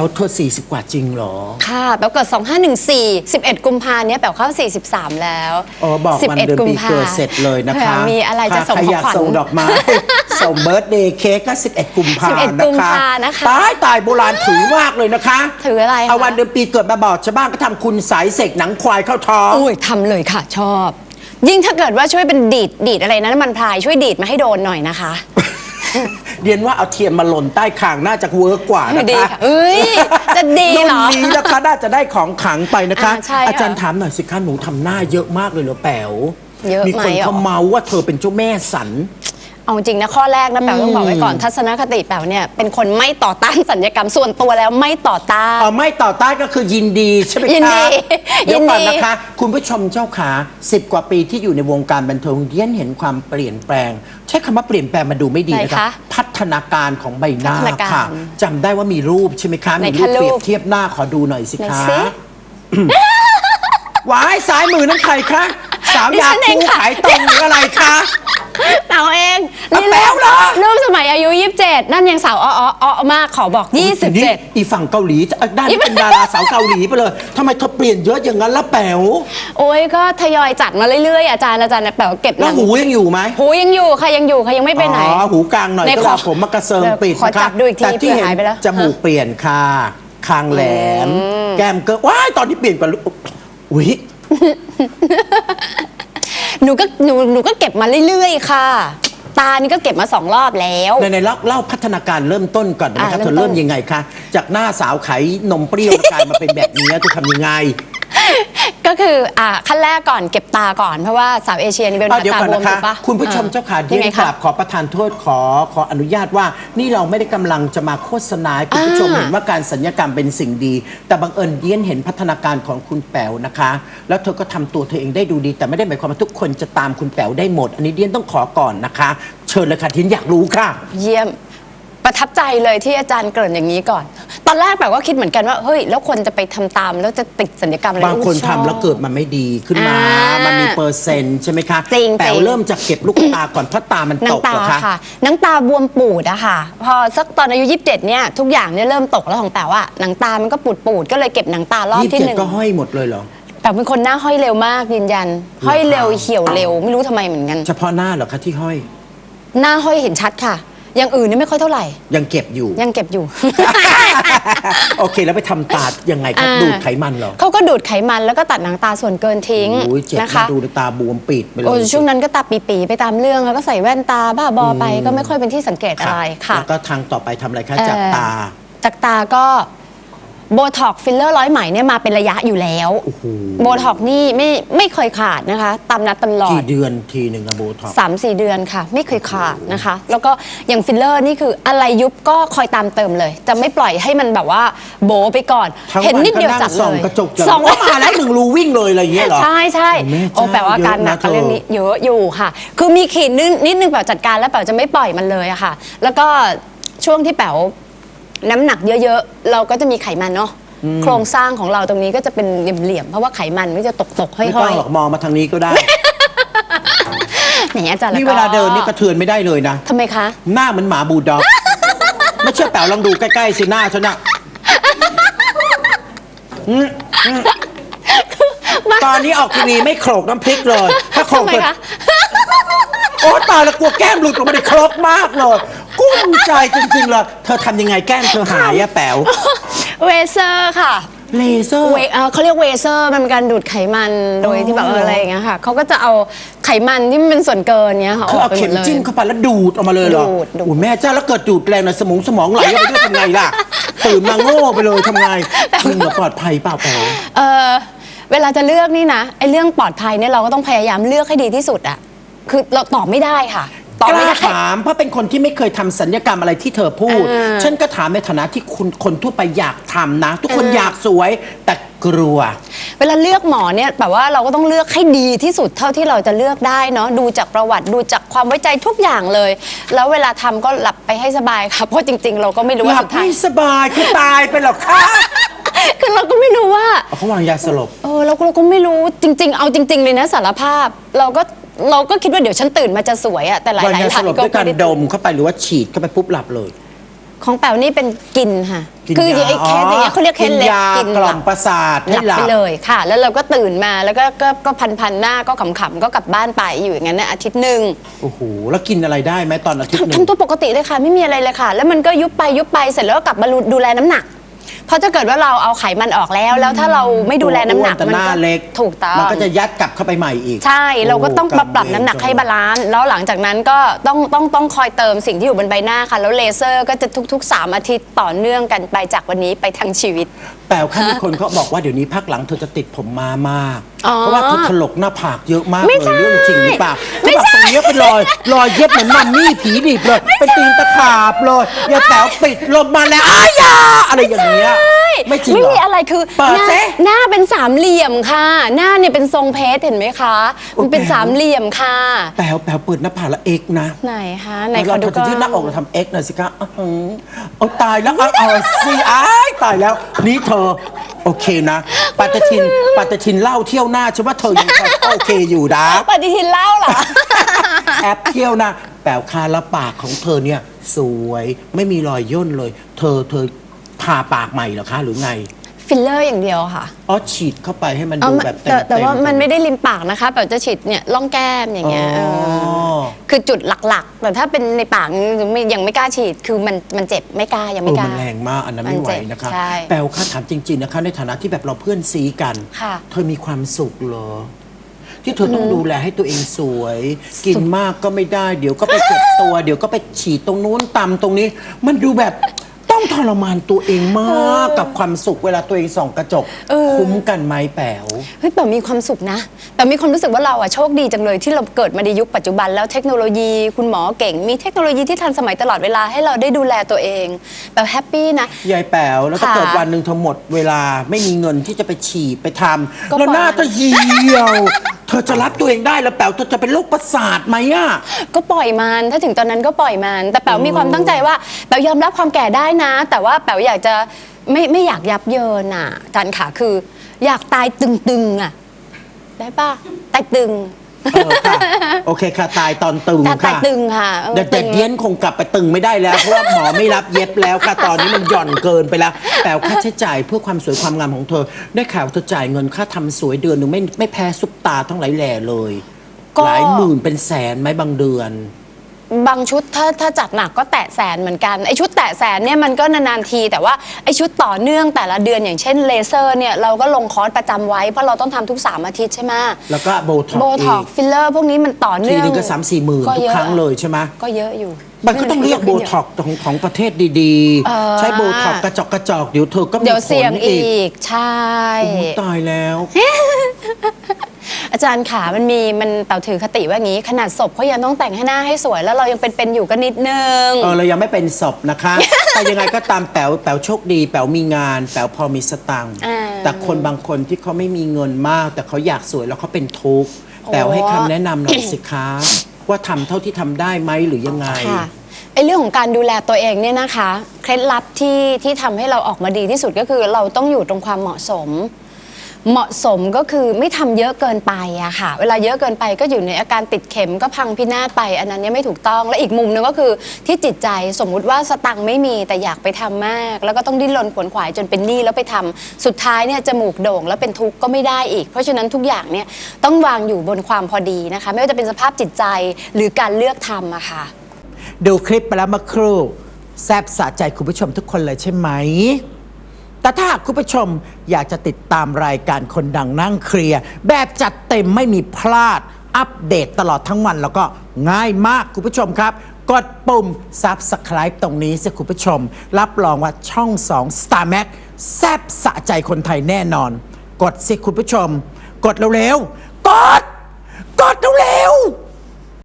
วเธอ40 กว่าจริงเหรอ ค่ะแปลเกิด 2514 11 กุมภาเนี่ยแปลเข้า 43 แล้วอ๋อบอกวันเดือนปีเกิดเสร็จเลยนะคะผื่อมีอะไรจะส่งใครขอองยากขวัญส่งดอกไม้ส่งเบิร์ตเดย์เค้กก็ 11 กุมภา11นะกุมคะภานะคะตายตายโบราณถือมากเลยนะคะ ถืออะไรคะเอาวันเดือนปีเกิดมาบอกชาวบ้านก็ทำคุณสายเสกหนังควายเข้าท้องโอ้ยทำเลยค่ะชอบ ยิ่งถ้าเกิดว่าช่วยเป็นดีดดีดอะไรนะน้ำมันพรายช่วยดีดมาให้โดนหน่อยนะคะ เรียนว่าเอาเทียนมาหล่นใต้คางน่าจะเวิร์กกว่านะดีคะค่ะเอ้ย จะดีเหรอรุ่นนี้นะคะน่าจะได้ของขลังไปนะคะ อ่าใช่ค่ะอาจารย์ถามหน่อยสิคะหนูทำหน้าเยอะมากเลยเหรอแป๋วเยอะมีคนไหมอะเขาเมาว่าเธอเป็นเจ้าแม่สัน เอาจริงนะข้อแรกนะแป๋วต้องบอกไว้ก่อนทัศนคติแป๋วเนี่ยเป็นคนไม่ต่อต้านสัญญกรรมส่วนตัวแล้วไม่ต่อต้าน อ๋อไม่ต่อต้านก็คือยินดีใช่ไหมคะยินดีเดี๋ยวก่อนยินดี นะคะ คุณผู้ชมเจ้าขาสิบกว่าปีที่อยู่ในวงการบันเทิงเดียนเห็นความเปลี่ยนแปลง ใช้คำว่าเปลี่ยนแปลงมาดูไม่ดีนะไหนคะคะพัฒนาการของใบหน้าพัฒนาการค่ะจำได้ว่ามีรูปใช่ไหมคะไหนมีรูปคะเปรียรูบป เทียบหน้าขอดูหน่อยสิไหนคะสิวายซ้ายมือนั่นใครคะสาวดิยาฉันเองคูค่ะ ขายตรงหรืออะไรคะ แป๋วเองอะนี่แป๋วเหรอรูปสมัยอายุ 27 นั่นยังสาวอ้ออ้ออ้อมากขอบอกนี่27 อีฝั่งเกาหลีจะด้านนี้เป็นดาราสาวเกาหลีไปเลยทำไมเธอเปลี่ยนเยอะอย่างนั้นละแป๋วโอ้ยก็ทยอยจัดมาเรื่อยๆอาจารย์อาจารย์แป๋วเก็บแล้วหูยังอยู่ไหมหูยังอยู่ค่ะยังอยู่ค่ะยังไม่ไปไหน อ๋อหูกลางหน่อยในก็ขอลาผมมากระเซิงเดี๋ยวปิดขอนะคะจับดูอีกทีแต่ที่เผื่อเห็นหายไปแล้ว จมูกเปลี่ยนค่ะคางแหลม แก้มเกินว้ายตอนนี้เปลี่ยนกว่าลูกอุ้ย หนูก็หนูหนูก็เก็บมาเรื่อยๆ ค่ะ ตานี่ก็เก็บมาสองรอบแล้ว ในในเล่าเล่าพัฒนาการเริ่มต้นก่อนได้ไหมอะคะเริ่เธมอต้นเริ่มยังไงคะจากหน้าสาวไขนมเปรี้ยวกลายมาเป็นแบบนี้เธอทำยังไง ก็คืออ่าขั้นแรกก่อนเก็บตาก่อนเพราะว่าสาวเอเชียนี่เป็นอะเดี๋ยวตาก่อนบวมนะคะถูกปะคุณผู้ชมเจ้าขายัเดียงไงนกคะ ราบขอประทานโทษขอขออนุญาตว่า นี่เราไม่ได้กำลังจะมาโฆษณาให้คุณผู้ชมอ่าเห็นว่าการสัญญกรรมเป็นสิ่งดี แต่บังเอิญเดียนเห็นพัฒนาการของคุณแป๋วนะคะ แล้วเธอก็ทำตัวเธอเองได้ดูดี แต่ไม่ได้หมายความว่าทุกคนจะตามคุณแป๋วได้หมด อันนี้เดียนต้องขอก่อนนะคะ เชิญเลยค่ะเดียนอยากรู้ค่ะ เยี่ยม ประทับใจเลยที่อาจารย์เกริ่นอย่างนี้ก่อน ตอนแรกแบบว่าคิดเหมือนกันว่าเฮ้ย แล้วคนจะไปทำตามแล้วจะติดสัญญกรรมอะไรบางคนอุ๊ยชทำอบ แล้วเกิดมันไม่ดีขึ้นมา อ่ามัมันมีเปอร์เซ็นต์ใช่ไหมคะ จริงแป๋วจริงเริ่มจากเก็บลูกตาก่อนเพราะตามันหนัตงกตาเหรอคะ ค่ะหนังตาบวมปูดอะค่ะ พอสักตอนอายุ 27 เนี่ย ทุกอย่างเนี่ยเริ่มตกแล้วของแต่ว่าหนังตา มันก็ปูดปูดๆก็เลยเก็บหนังตารอบยี่สิบที่เจ็หดนึ่งก็ห้อยหมดเลยเหรอ แต่เป็นคนหน้าห้อยเร็วมากยืนยัน ห้อยเร็วเหี่ยวเร็วไม่รู้ทำไมเหมือนกัน เฉพาะหน้าเหรอคะที่ห้อย หน้าห้อยเห็นชัดค่ะ อย่างอื่นนี่ไม่ค่อยเท่าไหร่ ยังเก็บอยู่ ยังเก็บอยู่ โอเคแล้วไปทำตายังไงครับอ่า ดูดไขมันเหรอเขาก็ดูดไขมันแล้วก็ตัดหนังตาส่วนเกินทิ้งโอ้ยเจ็บนะนะคะ ดูตาบวมปิดไปเลย โอ้ยช่วงนั้นก็ตาปีๆไปตามเรื่องแล้วก็ใส่แว่นตาบ้าบอไปก็ไม่ค่อยเป็นที่สังเกตอะไรค่ะ แล้วก็ทางต่อไปทำอะไรคะจากตาเอ่อจากตาก็ โบท็อกฟิลเลอร์ร้อยไหมเนี่ยมาเป็นระยะอยู่แล้วโอ้โหโบท็อกนี่ไม่ไม่เคยขาดนะคะ ตามนัดตลอกี่ดเดือนทีหนึ่งอะโบท็อกซ์ สามสี่เดือนค่ะ ไม่เคยขาดนะคะ แล้วก็อย่างฟิลเลอร์นี่คืออะไรยุบก็คอยตามเติมเลย จะไม่ปล่อยให้มันแบบว่าโบไปก่อน ทั้งเห็นวันนิดก็เดียวนั่งจัดส่องเลยกระจกจัส่อง ว่ามาแล้วหนึ่งรูวิ่งเลยอะไรอย่างเงี้ยเหรอ ใช่ใช่โอ้แม่เจ้าโอ้แปลว่าการหนักเยอะนะกับเรื่องนี้เยอะอยู่ค่ะ คือมีขีดนิดนิดนึงแปลวจัดการแล้วแปลวจะไม่ปล่อยมันเลยอะค่ะ แล้วก็ช่วงที่แปลว น้ำหนักเยอะๆ เราก็จะมีไขมันเนาะโครงสร้างของเราตรงนี้ก็จะเป็นเหลี่ยมๆเพราะว่าไขมันมันจะตกตกๆห้ไม่ต้อองยหรอกมองมาทางนี้ก็ได้ๆอย่างนี้ยอาจารย์นี่แล้เวก็ลาเดินนี่กระเทือนไม่ได้เลยนะ ทำไมคะ หน้าเหมันหมาบูลด็อกไม่เชื่อแป๋วลองดูใกล้ ๆ สิหน้าฉันอะอืมอืมตอนนี้ออกทีวีไม่โขลกน้ำพริกเลย ถ้าโขลกทำไมเปิดคะ โอ้ตายแล้วกลัวแก้มหลุดออกมาได้ครกมากเลยกุ้ม ใจจริงๆเลยเธอทำยังไงแก้มเธอหายอะแป๋วเวเซอร์ค่ะเลเซอร์ เวเอ่อเขาเรียกเวเซอร์มันเป็นการดูดไขมันโดยที่แบบเอออะไรอย่างเงี้ยค่ะเขาก็จะเอาไขมันที่มันเป็นส่วนเกินเนี้ยค่ะคือออเอากไปหเข็มมดเลย จิ้มเข้าไปแล้วดูดออกมาเลยเหรอดูดดูด โอ้แม่เจ้าแล้วเกิดดูดแรงหน่อยสมองสมองไหลออกไปด้วยทำไงล่ะ ตื่นมาโง่ไปเลยทำไงจริงเหรอปลอดภัยเปล่าแป๋ว เออเวลาจะเลือกนี่นะไอ้เรื่องปลอดภัยเนี่ยเราก็ต้องพยายามเลือกให้ดีที่สุดอะคือเราตอบไม่ได้ค่ะ ตอบกไม่ล้าได้ ถามเพราะเป็นคนที่ไม่เคยทำสัญญกรรมอะไรที่เธอพูดอ่าฉันก็ถามในฐานะที่คุณคนทั่วไปอยากทำนะ ทุกคนอ่าอยากสวยแต่กลัว เวลาเลือกหมอเนี่ยแบบว่าเราก็ต้องเลือกให้ดีที่สุดเท่าที่เราจะเลือกได้เนาะดูจากประวัติดูจากความไว้ใจทุกอย่างเลย แล้วเวลาทำก็หลับไปให้สบายค่ะเพราะจริง ๆ เราก็ไม่รู้หว่าลับสุดท้าไม่ย สบายคือตายไปหรอกค่ะคือเราก็ไม่รู้ว่าเอาเขาวางยาสลบ เออเราก็เราก็ไม่รู้จริง ๆ เอาจริง ๆ เลยนะสารภาพ เราก็ เราก็คิดว่าเดี๋ยวฉันตื่นมาจะสวยอะแต่หลายๆวางยาสท่านลบก็ด้วยการไม่ดได้มเข้าไปหรือว่าฉีดเข้าไปปุ๊บหลับเลย ของแป๋วนี่เป็นกินค่ะ กินคือไอ้เคสอย่างเงี้ยเขาเรียกเคสเล็กยากินกล่อมหลับประสาทหให้ลับหลัไปบเลยค่ะ แล้วเราก็ตื่นมาแล้วก็ก็ก็พันพันๆหน้าก็ขำๆก็กลับบ้านไปอยู่อย่างนั้นนะอาทิตย์หนึ่ง โอ้โห แล้วกินอะไรได้ไหมตอนอาทิตย์หนึ่ง ทำตัวปกติเลยค่ะ ไม่มีอะไรเลยค่ะ แล้วมันก็ยุบไปยุบไปเสร็จแล้วก็กลับมาดูแลน้ำหนัก เพราะถ้าเกิดว่าเราเอาไขมันออกแล้ว แล้วถ้าเราไม่ดูแลน้ำหนักตัวอ้วแต่หน้าก็เล็กถูกต้อง มันก็จะยัดกลับเข้าไปใหม่อีก ใช่เราก็ต้องโปรับปรับน้ำหนักให้บาลานซ์แล้วหลังจากนั้นก็ต้องต้องต้องคอยเติมสิ่งที่อยู่บนใบหน้าค่ะ แล้วเลเซอร์ก็จะทุกๆ 3 อาทิตย์ต่อเนื่องกันไปจากวันนี้ไปทั้งชีวิต แปลว่ามีคนเขาบอกว่าเดี๋ยวนี้พักหลังเธอจะติดผมมามาก อ๋อเพราะว่าเธอถลกหน้าผากเยอะมากไม่เลยใช่เรื่องจริงหรือเปล่าไม่เขาบอกใช่ตรงเนี้ยเป็นรอยรอยเย็บเหมือนมัมมี่ผีดิบเลยเป็นตีนตะขาบเลยอย่าแปลวปิดลมมาแล้วอ้ายาอะไรอย่างเงี้ยไม่จริงไม่เหรอ มีอะไรคือเปิดหน้าสิหน้าเป็นสามเหลี่ยมค่ะ หน้าเนี่ยเป็นทรงเพชรเห็นไหมคะมันเป็นโอ้แปลวสามเหลี่ยมค่ะ แปลวแปลวเปิดหน้าผากแล้วเอกนะ ไหนคะไหนขเราอดูเธอก่จะอนยืดหน้าอกเราทำเอ็กหน่อยสิคะอื้อหือเอาตายแล้วเอาเอาสิอ้ายตายแล้ว นี่เธอโอเคนะปาตทินปาตทินเล่าเที่ยวหน้าฉันว่าเธอยังโอเคอยู่นะปฏิทินเล่าเหรอ แอปเที่ยวนะแปลวคาละปากของเธอเนี่ย สวยไม่มีรอยย่นเลย เธอเธอทาปากใหม่เหรอคะหรือไง ฟิลเลอร์อย่างเดียวค่ะอ๋อฉีดเข้าไปให้มันเอาดูมาแบบเต็มแต่แต่ว่าเต็มันไม่ได้ริมปากนะคะแบบจะฉีดเนี่ยร่องแก้มอย่างเงี้ยอ๋อเออคือจุดหลักๆ แต่ถ้าเป็นในปากนี่ไม่ยังไม่กล้าฉีดคือมันมันเจ็บไม่กล้ายังเอไม่อกล้า มันแรงมากอันนั้นไม่ไหวนะคะใช่แปลว่าถามจริง ๆนะคะ ในฐานะที่แบบเราเพื่อนซีกันค่ะเธอมีความสุขเหรอ ที่เธอต้องดูแลให้ตัวเองสวย กินมากก็ไม่ได้ เดี๋ยวก็ไปเจ็บตัว เดี๋ยวก็ไปฉีดตรงนู้นตำตรงนี้ มันดูแบบ ต้องทรมานตัวเองมากกับความสุขเวลาตัวเองส่องกระจก เออ คุ้มกันไหมแป๋ว เฮ้ยแต่มีความสุขนะแต่มีความรู้สึกว่าเราอะโชคดีจังเลยที่เราเกิดมาในยุคปัจจุบันแล้วเทคโนโลยีคุณหมอเก่ง มีเทคโนโลยีที่ทันสมัยตลอดเวลาให้เราได้ดูแลตัวเองแบบแฮปปี้นะ ยายแป๋วแล้วถ้าค่ะเกิดวันหนึ่งเธอหมดเวลาไม่มีเงินที่จะไปฉีดไปทก็ำแล้วหน้าปล่อย เธอเหี่ยว เธอจะรับตัวเองได้แล้วแป๋วเธอจะเป็นโรคประสาทไหมอะ ก็ปล่อยมันถ้าถึงตอนนั้นก็ปล่อยมัน แต่แป๋วมีความตั้งใจว่าแป๋วยอมรับความแก่ได้นะ แต่ว่าแป๋วอยากจะไม่ไม่อยากยับเยินอะการขาคือ อยากตายตึงๆอะได้ปะตายตึง เออค่ะ โอเคค่ะ ตายตอนตึงตายค่ะตึงค่ะออแต่แต่ตึง เย็นคงกลับไปตึงไม่ได้แล้ว เพราะว่าหมอไม่รับเย็บแล้วค่ะ ตอนนี้มันหย่อนเกินไปแล้ว แต่ค่าใช้จ่ายเพื่อความสวยความงามของเธอ ได้ข่าวเธอจ่ายเงินค่าทำสวยเดือนหนึ่งไม่ไม่แพ้ซุปตาทั้งหลายแหล่เลย ก็ หลายหมื่นเป็นแสนไหมบางเดือน บางชุดถ้าถ้าจัดหนักก็แตะแสนเหมือนกันไอชุดแตะแสนเนี่ยมันก็นานๆที แต่ว่าไอชุดต่อเนื่องแต่ละเดือนอย่างเช่นเลเซอร์เนี่ยเราก็ลงคอร์สประจำไว้เพราะเราต้องทำทุก 3 อาทิตย์ใช่ไหมแล้วก็โบท็อกโบซ์ท็อีอกกฟิลเลอร์พวกนี้มันต่อทีเนื่อง นึงก็สามสี่หมื่นทุกยอะ ครั้งเลยใช่ไหมก็เยอะอยู่มันก็ต้องเรียกโบท็อกซ์ของของประเทศดีเออๆใช้โบท็อกซ์กระจอกกระจอกเดี๋ยวเธอก็มีเดี๋ยวผเสี่ยงลอีอีกกใช่ โอ้โหตายแล้ว อาจารย์ขามันมีมันเต่าถือคติว่างี้ ขนาดศพเขายังต้องแต่งให้หน้าให้สวย แล้วเรายังเป็นๆอยู่ก็นิดนึง เออเรายังไม่เป็นศพนะคะ แต่ยังไงก็ตามแป๋วแป๋วโชคดี แป๋วมีงาน แป๋วพอมีสตังค์อ่าแต่คนบางคนที่เขาไม่มีเงินมาก แต่เขาอยากสวยแล้วเขาเป็นทุกข์โอ้แป๋วให้คำแนะนำหน่อยสิคะว่าทำเท่าที่ทำได้ไหมหรือยังไง ค่ะไอ้เรื่องของการดูแลตัวเองเนี่ยนะคะ เคล็ดลับที่ที่ทำให้เราออกมาดีที่สุดก็คือเราต้องอยู่ตรงความเหมาะสม เหมาะสมก็คือไม่ทำเยอะเกินไปอะค่ะ เวลาเยอะเกินไปก็อยู่ในอาการติดเข็มก็พังพินาศไป อันนั้นเนี่ยไม่ถูกต้องและอีกมุมหนึงก็คือที่จิตใจสมมุติว่าสตังค์ไม่มีแต่อยากไปทำมาก แล้วก็ต้องดิ้นรนขวนขวายจนเป็นหนี้แล้วไปทำสุดท้ายเนี่ยจมูกโด่งแล้วเป็นทุกข์ก็ไม่ได้อีก เพราะฉะนั้นทุกอย่างเนี่ยต้องวางอยู่บนความพอดีนะคะ ไม่ว่าจะเป็นสภาพจิตใจหรือการเลือกทำอะค่ะดูคลิปไปแล้วเมื่อครู่แซบสะใจคุณผู้ชมทุกคนเลยใช่ไหม แต่ถ้าหากคุณผู้ชมอยากจะติดตามรายการคนดังนั่งเคลียร์แบบจัดเต็มไม่มีพลาดอัปเดตตลอดทั้งวันแล้วก็ง่ายมากคุณผู้ชมครับ กดปุ่ม Subscribe ตรงนี้สิคุณผู้ชม รับรองว่าช่อง 2 Star Max แซบสะใจคนไทยแน่นอน กดสิคุณผู้ชม กดเร็วๆ กด